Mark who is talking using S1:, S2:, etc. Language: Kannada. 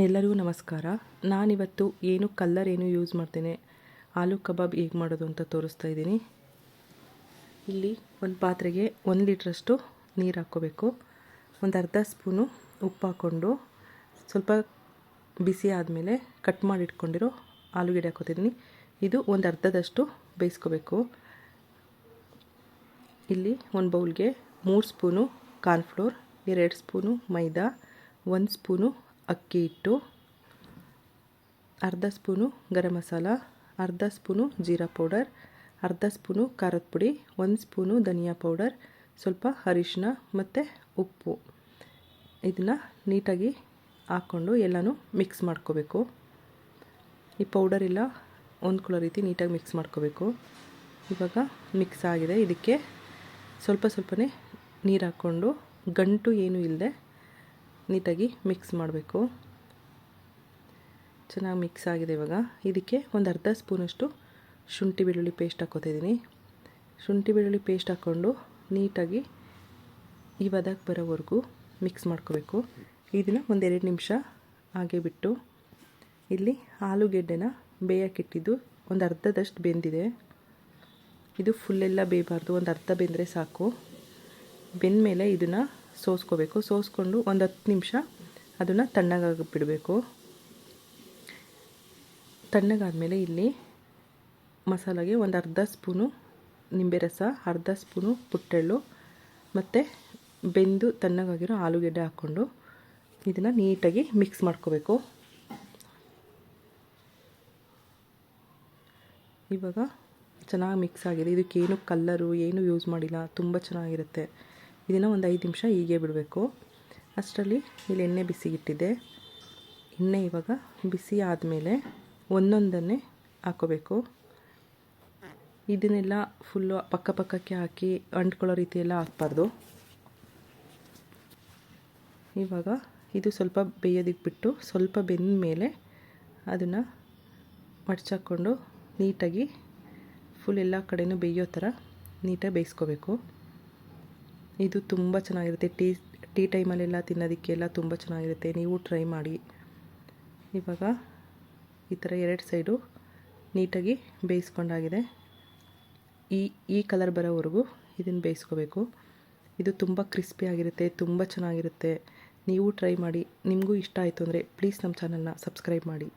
S1: ಎಲ್ಲರಿಗೂ ನಮಸ್ಕಾರ. ನಾನಿವತ್ತು ಏನು ಕಲ್ಲರ್ ಏನು ಯೂಸ್ ಮಾಡ್ತೇನೆ ಆಲೂ ಕಬಾಬ್ ಹೇಗೆ ಮಾಡೋದು ಅಂತ ತೋರಿಸ್ತಾ ಇದ್ದೀನಿ. ಇಲ್ಲಿ ಒಂದು ಪಾತ್ರೆಗೆ ಒಂದು ಲೀಟ್ರಷ್ಟು ನೀರು ಹಾಕ್ಕೋಬೇಕು. ಒಂದು ಅರ್ಧ ಸ್ಪೂನು ಉಪ್ಪು ಹಾಕ್ಕೊಂಡು ಸ್ವಲ್ಪ ಬಿಸಿ ಆದಮೇಲೆ ಕಟ್ ಮಾಡಿ ಇಟ್ಕೊಂಡಿರೋ ಆಲೂಗೆಡ್ಡೆ ಹಾಕೋತಿದ್ದೀನಿ ಇದು ಒಂದು ಅರ್ಧದಷ್ಟು ಬೇಯಿಸ್ಕೋಬೇಕು. ಇಲ್ಲಿ ಒಂದು ಬೌಲ್ಗೆ ಮೂರು ಸ್ಪೂನು ಕಾರ್ನ್ಫ್ಲೋರ್, ಎರಡು ಸ್ಪೂನು ಮೈದಾ, ಒಂದು ಸ್ಪೂನು ಅಕ್ಕಿ ಹಿಟ್ಟು, ಅರ್ಧ ಸ್ಪೂನು ಗರಂ ಮಸಾಲ, ಅರ್ಧ ಸ್ಪೂನು ಜೀರಾ ಪೌಡರ್, ಅರ್ಧ ಸ್ಪೂನು ಖಾರದ ಪುಡಿ, ಒಂದು ಸ್ಪೂನು ಧನಿಯಾ ಪೌಡರ್, ಸ್ವಲ್ಪ ಅರಿಶಿನ ಮತ್ತು ಉಪ್ಪು. ಇದನ್ನು ನೀಟಾಗಿ ಹಾಕ್ಕೊಂಡು ಎಲ್ಲನೂ ಮಿಕ್ಸ್ ಮಾಡ್ಕೋಬೇಕು. ಈ ಪೌಡರ್ ಎಲ್ಲ ಹೊಂದ್ಕೊಳ್ಳೋ ರೀತಿ ನೀಟಾಗಿ ಮಿಕ್ಸ್ ಮಾಡ್ಕೋಬೇಕು. ಇವಾಗ ಮಿಕ್ಸ್ ಆಗಿದೆ. ಇದಕ್ಕೆ ಸ್ವಲ್ಪ ಸ್ವಲ್ಪನೇ ನೀರು ಹಾಕ್ಕೊಂಡು ಗಂಟು ಏನೂ ಇಲ್ಲದೆ ನೀಟಾಗಿ ಮಿಕ್ಸ್ ಮಾಡಬೇಕು. ಚೆನ್ನಾಗಿ ಮಿಕ್ಸ್ ಆಗಿದೆ ಇವಾಗ. ಇದಕ್ಕೆ ಒಂದು ಅರ್ಧ ಸ್ಪೂನಷ್ಟು ಶುಂಠಿ ಬೆಳ್ಳುಳ್ಳಿ ಪೇಸ್ಟ್ ಹಾಕೋತಿದ್ದೀನಿ ಶುಂಠಿ ಬೆಳ್ಳುಳ್ಳಿ ಪೇಸ್ಟ್ ಹಾಕ್ಕೊಂಡು ನೀಟಾಗಿ ಈ ಬದಕ್ಕೆ ಬರೋವರೆಗೂ ಮಿಕ್ಸ್ ಮಾಡ್ಕೋಬೇಕು. ಇದನ್ನು ಒಂದೆರಡು ನಿಮಿಷ ಹಾಗೆ ಬಿಟ್ಟು ಇಲ್ಲಿ ಆಲೂಗೆಡ್ಡೆನ ಬೇಯಕ್ಕಿಟ್ಟಿದ್ದು ಒಂದು ಅರ್ಧದಷ್ಟು ಬೆಂದಿದೆ. ಇದು ಫುಲ್ಲೆಲ್ಲ ಬೇಯಬಾರ್ದು. ಒಂದು ಅರ್ಧ ಬೆಂದರೆ ಸಾಕು. ಬೆಂದಮೇಲೆ ಇದನ್ನು ಸೋಸ್ಕೋಬೇಕು. ಸೋಸ್ಕೊಂಡು ಒಂದು ಹತ್ತು ನಿಮಿಷ ಅದನ್ನು ತಣ್ಣಗಾಗಿ ಬಿಡಬೇಕು. ತಣ್ಣಗಾದಮೇಲೆ ಇಲ್ಲಿ ಮಸಾಲೆಗೆ ಒಂದು ಅರ್ಧ ಸ್ಪೂನು ನಿಂಬೆ ರಸ, ಅರ್ಧ ಸ್ಪೂನು ಪುಟ್ಟೆಳ್ಳು ಮತ್ತು ಬೆಂದು ತಣ್ಣಗಾಗಿರೋ ಆಲೂಗೆಡ್ಡೆ ಹಾಕ್ಕೊಂಡು ಇದನ್ನು ನೀಟಾಗಿ ಮಿಕ್ಸ್ ಮಾಡ್ಕೋಬೇಕು. ಇವಾಗ ಚೆನ್ನಾಗಿ ಮಿಕ್ಸ್ ಆಗಿದೆ. ಇದಕ್ಕೇನು ಕಲ್ಲರು, ಏನು ಯೂಸ್ ಮಾಡಿಲ್ಲ. ತುಂಬ ಚೆನ್ನಾಗಿರುತ್ತೆ. ಇದನ್ನು ಒಂದು ಐದು ನಿಮಿಷ ಹೀಗೆ ಬಿಡಬೇಕು. ಅಷ್ಟರಲ್ಲಿ ಇಲ್ಲಿ ಎಣ್ಣೆ ಬಿಸಿಗಿಟ್ಟಿದೆ. ಎಣ್ಣೆ ಇವಾಗ ಬಿಸಿ ಆದಮೇಲೆ ಒಂದೊಂದನ್ನೇ ಹಾಕೋಬೇಕು. ಇದನ್ನೆಲ್ಲ ಫುಲ್ಲು ಪಕ್ಕ ಪಕ್ಕಕ್ಕೆ ಹಾಕಿ ಅಂಟ್ಕೊಳ್ಳೋ ರೀತಿ ಎಲ್ಲ ಹಾಕ್ಬಾರ್ದು. ಇವಾಗ ಇದು ಸ್ವಲ್ಪ ಬೇಯೋದಕ್ಕೆ ಬಿಟ್ಟು ಸ್ವಲ್ಪ ಬೆಂದ ಮೇಲೆ ಅದನ್ನು ಮಡ್ಚಾಕ್ಕೊಂಡು ನೀಟಾಗಿ ಫುಲ್ ಎಲ್ಲ ಕಡೆಯೂ ಬೇಯೋ ಥರ ನೀಟಾಗಿ ಬೇಯಿಸ್ಕೋಬೇಕು. ಇದು ತುಂಬ ಚೆನ್ನಾಗಿರುತ್ತೆ. ಟೀ ಟೀ ಟೈಮಲ್ಲೆಲ್ಲ ತಿನ್ನೋದಕ್ಕೆಲ್ಲ ತುಂಬ ಚೆನ್ನಾಗಿರುತ್ತೆ. ನೀವು ಟ್ರೈ ಮಾಡಿ. ಇವಾಗ ಈ ಥರ ಎರಡು ಸೈಡು ನೀಟಾಗಿ ಬೇಯಿಸ್ಕೊಂಡಾಗಿದೆ. ಈ ಈ ಕಲರ್ ಬರೋವರೆಗೂ ಇದನ್ನು ಬೇಯಿಸ್ಕೋಬೇಕು. ಇದು ತುಂಬ ಕ್ರಿಸ್ಪಿಯಾಗಿರುತ್ತೆ ತುಂಬ ಚೆನ್ನಾಗಿರುತ್ತೆ. ನೀವು ಟ್ರೈ ಮಾಡಿ. ನಿಮಗೂ ಇಷ್ಟ ಆಯಿತು ಅಂದರೆ ಪ್ಲೀಸ್ ನಮ್ಮ ಚಾನಲ್ನ ಸಬ್ಸ್ಕ್ರೈಬ್ ಮಾಡಿ.